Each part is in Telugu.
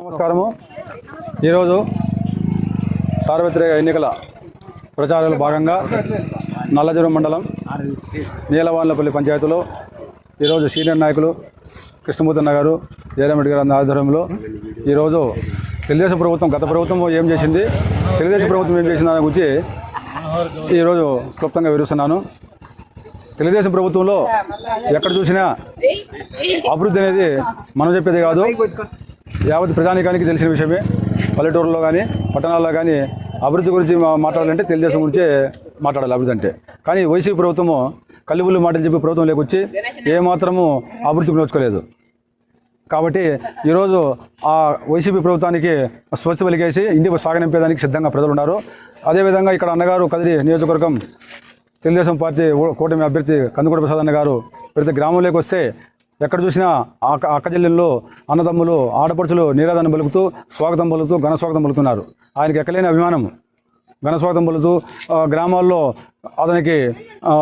నమస్కారము. ఈరోజు సార్వత్రిక ఎన్నికల ప్రచారంలో భాగంగా నల్లజరు మండలం నీలవాన్లపల్లి పంచాయతీలో ఈరోజు సీనియర్ నాయకులు కృష్ణమూర్తన్న గారు జయరామరెడ్డి గారి ఆధ్వర్యంలో ఈరోజు తెలుగుదేశం ప్రభుత్వం గత ప్రభుత్వం ఏం చేసింది తెలుగుదేశం ప్రభుత్వం ఏం చేసింది దాని గురించి ఈరోజు క్లుప్తంగా వివరిస్తున్నాను. తెలుగుదేశం ప్రభుత్వంలో ఎక్కడ చూసినా అభివృద్ధి అనేది మనం చెప్పేది కాదు. యావత్ ప్రజానికానికి తెలిసిన విషయమే. పల్లెటూరులో కానీ పట్టణాల్లో కానీ అభివృద్ధి గురించి మాట్లాడాలంటే తెలుగుదేశం గురించే మాట్లాడాలి అభివృద్ధి అంటే. కానీ వైసీపీ ప్రభుత్వము కల్లిబుల్లి మాటలు చెప్పి ప్రభుత్వం లేకొచ్చి ఏమాత్రము అభివృద్ధికి నోచుకోలేదు కాబట్టి ఈరోజు ఆ వైసీపీ ప్రభుత్వానికి స్వచ్ఛ వెలిగేసి ఇంటికి సాగనింపేదానికి సిద్ధంగా ప్రజలు ఉన్నారు అదేవిధంగా ఇక్కడ అన్నగారు కదిరి నియోజకవర్గం తెలుగుదేశం పార్టీ ఓ- కూటమి అభ్యర్థి కందుకూడ ప్రసాద్ అన్న గారు ప్రతి గ్రామంలోకి వస్తే ఎక్కడ చూసినా అక్క అక్కజల్లెల్లో అన్నదమ్ములు ఆడపడుచులు నీరాదనం పలుకుతూ స్వాగతం పలుకుతూ ఘన స్వాగతం పలుకుతున్నారు. ఆయనకి ఎక్కలేని అభిమానం. ఘనస్వాగతం పలుకుతూ గ్రామాల్లో అతనికి ఆ,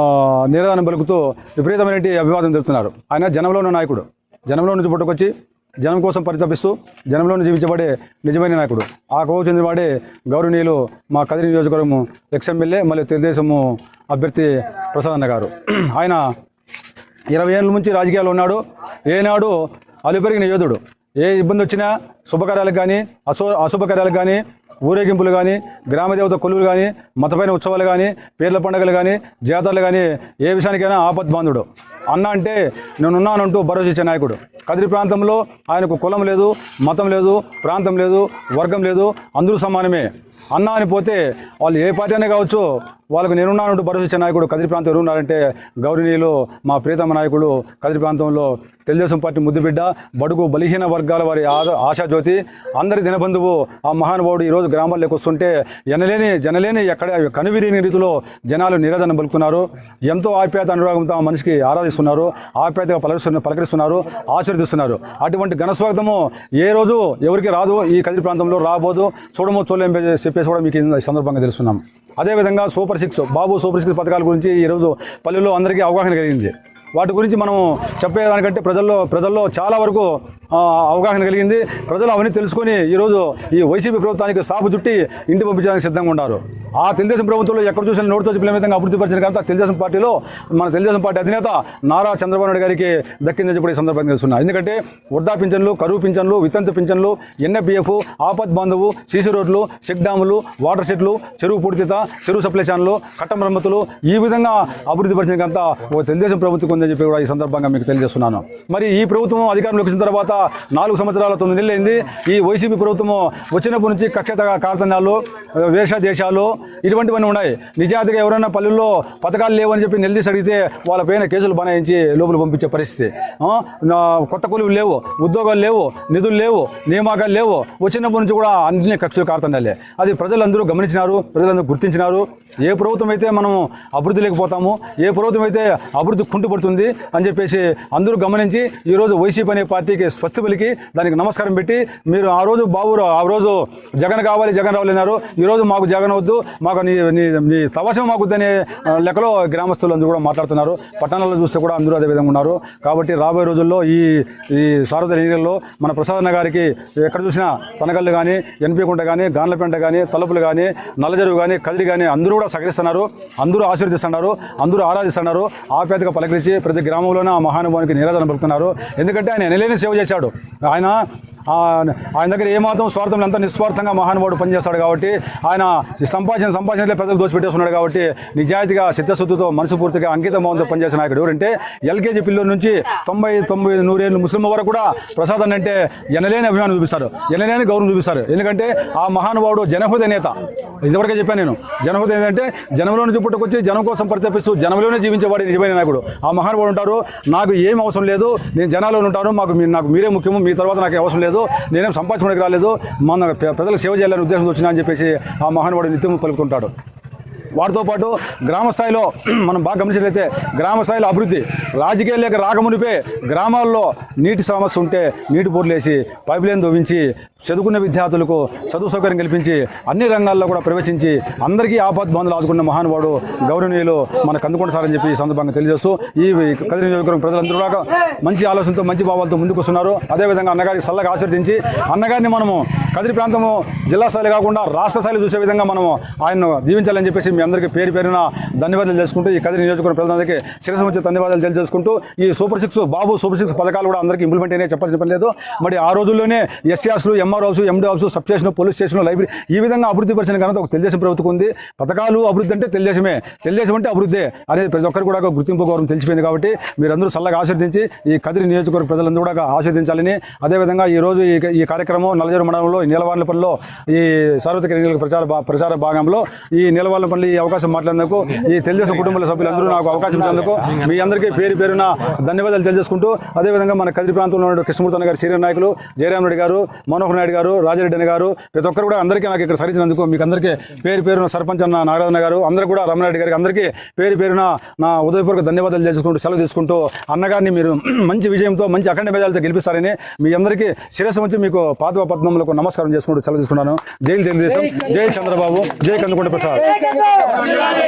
పలుకుతూ విపరీతమైన అభివాదం తెలుపుతున్నారు. ఆయన జనంలో ఉన్న నాయకుడు. జనంలో నుంచి పుట్టుకొచ్చి జనం కోసం పరితపిస్తూ జనంలోనే జీవించబడే నిజమైన నాయకుడు. ఆ కోవ చెందినవాడే గౌరవనీయులు మా కదిరి నియోజకవర్గం ఎక్స్ఎమ్మెల్యే మళ్ళీ తెలుగుదేశం అభ్యర్థి ప్రసాద్ అన్న గారు. ఆయన ఇరవై ఏళ్ళ నుంచి రాజకీయాలు ఉన్నాడు. ఏనాడు అలుపెరిగిన యోధుడు. ఏ ఇబ్బంది వచ్చినా శుభకార్యాలకు కానీ అశు అశుభకార్యాలకు కానీ ఊరేగింపులు కానీ గ్రామదేవత కొలువులు కానీ మతపైన ఉత్సవాలు కానీ పేర్ల పండుగలు కానీ జాతరలు కానీ ఏ విషయానికైనా ఆపద్ బాంధుడు అన్న అంటే నేనున్నానంటూ భరోసా ఇచ్చే నాయకుడు. కదిరి ప్రాంతంలో ఆయనకు కులం లేదు మతం లేదు ప్రాంతం లేదు వర్గం లేదు అందరూ సమానమే. అన్న అని పోతే వాళ్ళు ఏ పార్టీ అయినా కావచ్చు వాళ్ళకు నేనున్నానంటూ భరోసా ఇచ్చే నాయకుడు కదిరి ప్రాంతం ఎవరు ఉన్నారంటే గౌరవనీయులు మా ప్రీతమ నాయకుడు కదిరి ప్రాంతంలో తెలుగుదేశం పార్టీ ముద్దుబిడ్డ బడుగు బలహీన వర్గాల వారి ఆ- ఆశాజ్యోతి. అందరి దినబంధువు ఆ మహానుభావుడు ఈరోజు గ్రామాల్లోకి వస్తుంటే జనలేని జనలేని ఎక్కడ కనువిరిని రీతిలో జనాలు నిరాదరణ పలుకుతున్నారు. ఎంతో ఆప్యాయత అనురాగంతో ఆ మనిషికి ఆరాధిస్తున్నారు. ఆప్యాయతగా పలకరిస్తున్న పలకరిస్తున్నారు ఆశీర్దిస్తున్నారు అటువంటి ఘనస్వాగతము ఏ రోజు ఎవరికి రాదు ఈ కదిరి ప్రాంతంలో రాబోదు. చూడము చూడలేం చెప్పేసి కూడా మీకు ఈ సందర్భంగా తెలుస్తున్నాం. అదేవిధంగా super six Babu super six పథకాల గురించి ఈరోజు పల్లెల్లో అందరికీ అవగాహన కలిగింది. వాటి గురించి మనం చెప్పేదానికంటే ప్రజల్లో ప్రజల్లో చాలా వరకు అవగాహన కలిగింది. ప్రజలు అవన్నీ తెలుసుకొని ఈరోజు ఈ వైసీపీ ప్రభుత్వానికి సాపు చుట్టి ఇంటి పంపించడానికి సిద్ధంగా ఉన్నారు. ఆ తెలుగుదేశం ప్రభుత్వంలో ఎక్కడ చూసిన నోటితో చెప్పిన విధంగా అభివృద్ధి పరిచిన కనుక తెలుగుదేశం పార్టీలో మన తెలుగుదేశం పార్టీ అధినేత నారా చంద్రబాబు నాయుడు గారికి దక్కిందని చెప్పి ఈ సందర్భంగా తెలుస్తున్నా ఎందుకంటే వృద్ధా పింఛన్లు కరువు పింఛన్లు వితంతు పింఛన్లు ఎన్ఎఫ్బిఎఫ్ ఆపద్ బాంధవు సీసీ రోడ్లు సెక్ డ్యాములు వాటర్ షెడ్లు చెరువు పూడిత చెరువు సప్లై ఛానళ్ళు కట్ట మరమ్మతులు ఈ విధంగా అభివృద్ధి పరిచిన కనుక తెలుగుదేశం ప్రభుత్వం ఉందని చెప్పి కూడా ఈ సందర్భంగా మీకు తెలియజేస్తున్నాను. మరి ఈ ప్రభుత్వం అధికారంలోకి వచ్చిన తర్వాత నాలుగు సంవత్సరాల తొమ్మిది నెలలైంది. ఈ వైసీపీ ప్రభుత్వము వచ్చినప్పటి నుంచి కక్షత కార్తన్యాలు వేష దేశాలు ఇటువంటివన్నీ ఉన్నాయి. నిజాతిగా ఎవరైనా పల్లెల్లో పథకాలు లేవని చెప్పి నిలదీసి అడిగితే వాళ్ళ పైన కేసులు బనాయించి లోపల పంపించే పరిస్థితి. కొత్త కొలువులు లేవు ఉద్యోగాలు లేవు నిధులు లేవు నియామకాలు లేవు. వచ్చినప్పటి నుంచి కూడా అన్ని కక్షలు కార్తన్యాలే అది ప్రజలందరూ గమనించినారు ప్రజలందరూ గుర్తించినారు. ఏ ప్రభుత్వం అయితే మనం అభివృద్ధి లేకపోతాము ఏ ప్రభుత్వం అయితే అభివృద్ధి కుంటుపడుతుంది అని చెప్పేసి అందరూ గమనించి ఈరోజు వైసీపీ అనే పార్టీకి స్వస్తి పలికి దానికి నమస్కారం పెట్టి మీరు ఆ రోజు బాబు ఆ రోజు జగన్ కావాలి జగన్ రావాలన్నారు ఈరోజు మాకు జగన్ వద్దు మాకు నీ నీ నీ తవసం మాకు వద్దనే లెక్కలో గ్రామస్తులు అందరూ కూడా మాట్లాడుతున్నారు. పట్టణాల్లో చూస్తే కూడా అందరూ అదే విధంగా ఉన్నారు. కాబట్టి రాబోయే రోజుల్లో ఈ ఈ సార్వత్రిక ఎన్నికల్లో మన ప్రసాదన్న గారికి ఎక్కడ చూసినా తనకళ్ళు కానీ ఎన్పికుంట కానీ గాన్లపెంట కానీ తలుపులు కానీ నల్లజరువు కానీ కదిరి కానీ అందరూ కూడా సహకరిస్తున్నారు. అందరూ ఆశీర్దిస్తున్నారు అందరూ ఆరాధిస్తున్నారు. ఆప్యాయతగా పలకరించి ప్రతి గ్రామంలోనే ఆ మహానుభావానికి నిరాదరణ పలుకుతున్నారు. ఎందుకంటే ఆయన ఎనలేని సేవ చేశాడు. ఆయన ఆయన దగ్గర ఏమాత్రం స్వార్థం అంతా నిస్వార్థంగా మహానుభావుడు పనిచేస్తాడు కాబట్టి ఆయన ఈ సంపాదన సంపాదనలే ప్రజలు దోచిపెట్టేస్తున్నాడు కాబట్టి నిజాయితీగా చిత్తశుద్ధితో మనసు పూర్తిగా అంకిత భావంతో పనిచేసిన నాయకుడు ఎవరంటే ఎల్కేజీ పిల్లల నుంచి తొంభై తొంభై నూరేళ్ళు ముస్లిం వరకు కూడా ప్రసాద్ అంటే ఎనలేని అభిమానం చూపిస్తారు. ఎనలేని గౌరవం చూపిస్తారు. ఎందుకంటే ఆ మహానుభావుడు జనహృదయ నేత. ఇదివరకే చెప్పాను నేను. జనహృదయ ఏంటంటే జనంలో నుంచి పుట్టుకొచ్చి జనం కోసం పరితపిస్తూ జనంలోనే జీవించేవాడు నిజమైన నాయకుడు. ఆ మహానుభావులు ఉంటారు. నాకు ఏం అవసరం లేదు. నేను జనాల్లో ఉంటాను. మాకు మీ- నాకు మీరే ముఖ్యము. మీ తర్వాత నాకు అవసరం లేదు. నేనేం సంపాదించడానికి రాలేదు. మన ప్రజలకు సేవ చేయాలని ఉద్దేశంతో వచ్చినా అని చెప్పేసి ఆ మహానుభావుడు నిత్యం పలుకుతుంటాడు. వాటితో పాటు గ్రామ స్థాయిలో మనం బాగా గమనించినట్లయితే గ్రామ స్థాయిలో అభివృద్ధి రాజకీయాలు లేక రాకమునిపే గ్రామాల్లో నీటి సమస్య ఉంటే నీటి బోర్లు వేసి పైప్ లైన్ తవ్వించి చదువుకున్న విద్యార్థులకు చదువు సౌకర్యం కల్పించి అన్ని రంగాల్లో కూడా ప్రవేశించి అందరికీ ఆపద్ బంధులు ఆదుకున్న మహానుభావుడు గౌరవనీయులు మన కందుకొండ అని చెప్పి ఈ సందర్భంగా తెలియజేస్తూ ఈ కదిరి నియోజకవర్గం ప్రజలందరూ కూడా మంచి ఆలోచనతో మంచి భావాలతో ముందుకు వస్తున్నారు. అదేవిధంగా అన్నగారికి సల్లగా ఆశీర్దించి అన్నగారిని మనము కదిరి ప్రాంతము జిల్లా స్థాయిలో కాకుండా రాష్ట్ర స్థాయిలో చూసే విధంగా మనము ఆయన్ను దీవించాలని చెప్పేసి అందరికీ పేరు పేరున ధన్యవాదాలు చేసుకుంటూ ఈ కదిరి నియోజకవర్గం ప్రజలందరికీ శిరస్సు వచ్చే ధన్యవాదాలు తెలియజేసుకుంటూ ఈ super six Babu super six పథకాలు కూడా అందరికీ ఇంప్లిమెంట్ అయినా చెప్పాల్సిన పని లేదు. మరి ఆ రోజుల్లోనే ఎస్సీఆర్స్లు MROs MDRs substation police station library ఈ విధంగా అభివృద్ధి పరిచిన ఘనత ఒక తెలుగుదేశం ప్రభుత్వం ఉంది. పథకాలు అభివృద్ధి అంటే తెలుగుదేశమే. తెలుగుదేశం అంటే అభివృద్ధి అనేది ప్రతి ఒక్కరు కూడా ఒక గుర్తింపు గౌరవం తెలిసిపోయింది కాబట్టి మీరందరూ చల్లగా ఆశీర్దించి ఈ కదిరి నియోజకవర్గ ప్రజలందరూ కూడా ఆశీర్దించాలని అదేవిధంగా ఈ రోజు ఈ ఈ కార్యక్రమం నలజరు మండలంలో ఈ నీలవార్లపల్లిలో ఈ సార్వత్రిక ఎన్నికల ప్రచార భా- ప్రచార భాగంలో ఈ నీలవార్లపల్లి ఈ అవకాశం మాట్లాడినందుకు ఈ తెలుగుదేశం కుటుంబాల సభ్యులందరూ నాకు అవకాశం ఇచ్చినందుకు మీ అందరికీ పేరు పేరున ధన్యవాదాలు తెలియజేసుకుంటూ అదేవిధంగా మన కదిరి ప్రాంతంలో ఉన్న కృష్ణమూర్తి అన్న గారు సీనియర్ నాయకులు జయరామ్ రెడ్డి గారు మనోహర్ నాయుడు గారు రాజారెడ్డి అన్న గారు ప్రతి ఒక్కరు కూడా అందరికీ నాకు ఇక్కడ సరించినందుకు మీకు అందరికీ పేరు పేరున సర్పంచ్ అన్న నాగరాజన్న గారు అందరూ కూడా రమణారెడ్డి గారికి అందరికీ పేరు పేరున నా ఉదయపూర్వక ధన్యవాదాలు చేసుకుంటూ సెలవు తీసుకుంటూ అన్నగారిని మీరు మంచి విజయంతో మంచి అఖండ మేధాలతో గెలిపిస్తారని మీ అందరికీ శిరస్సు వచ్చి మీకు పాత పద్మములకు నమస్కారం చేసుకుంటూ సెలవు తీసుకున్నాను. జై తెలుగుదేశం జై చంద్రబాబు జై కందుకొండ ప్రసాద్. వర్ధిల్లాలి